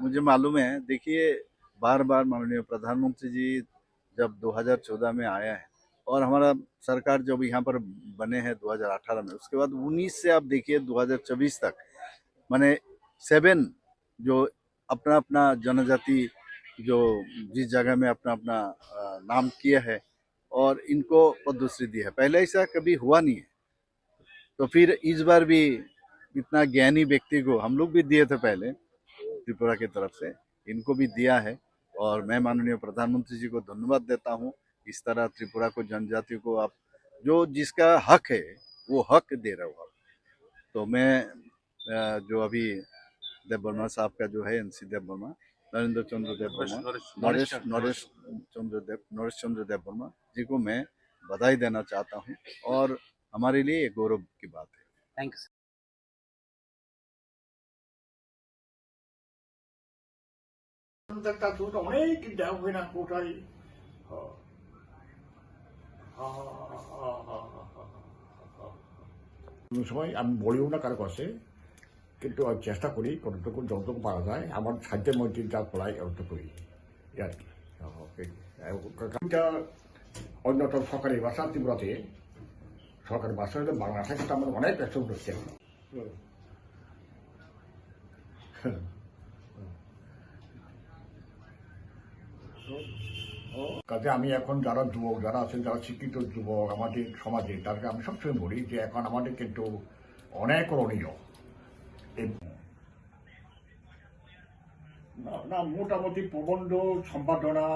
मुझे मालूम है, देखिए बार बार माननीय प्रधानमंत्री जी जब 2014 में आया है और हमारा सरकार जब यहाँ पर बने हैं 2018 में, उसके बाद 19 से आप देखिए 2024 तक, माने सेवन जो अपना अपना जनजाति जो जिस जगह में अपना अपना नाम किया है और इनको पद्मश्री दी है। पहले ऐसा कभी हुआ नहीं है। तो फिर इस बार भी इतना ज्ञानी व्यक्ति को हम लोग भी दिए थे पहले त्रिपुरा की तरफ़ से। इनको भी दिया है और मैं माननीय प्रधानमंत्री जी को धन्यवाद देता हूँ। इस तरह त्रिपुरा को जनजाति को आप जो जिसका हक है वो हक दे रहे हो आप। तो मैं जो अभी देव वर्मा साहब का जो है एनसी देव वर्मा नरेंद्र चंद्र देव वर्मा नरेश नरेश चंद्र देव नरेश चंद्र देव वर्मा जी को मैं बधाई देना चाहता हूँ। और हमारे लिए गौरव की बात है। थैंक यू ছোট অনেক দেখবে না কোথায় কোনো সময় আমি বলিও না কারও কাছে কিন্তু আমি চেষ্টা করি কতটুকু যতটুকু পারা যায় আমার সাধ্যের মধ্যে যা করাই অত করি। এই আর কি। অন্যতম সরকারি ভাষা ত্রিপুরাতে সরকারি ভাষা হলে বাংলা ভাষা কিন্তু আমার অনেক ব্যস্ত হচ্ছে কাজে আমি এখন যারা যুবক, যারা আছেন, যারা শিক্ষিত যুবক আমাদের সমাজে, তাদেরকে আমি সবসময় বলি যে এখন আমাদের কিন্তু অনেক করণীয় না- মোটামুটি প্রবন্ধ, সম্পাদনা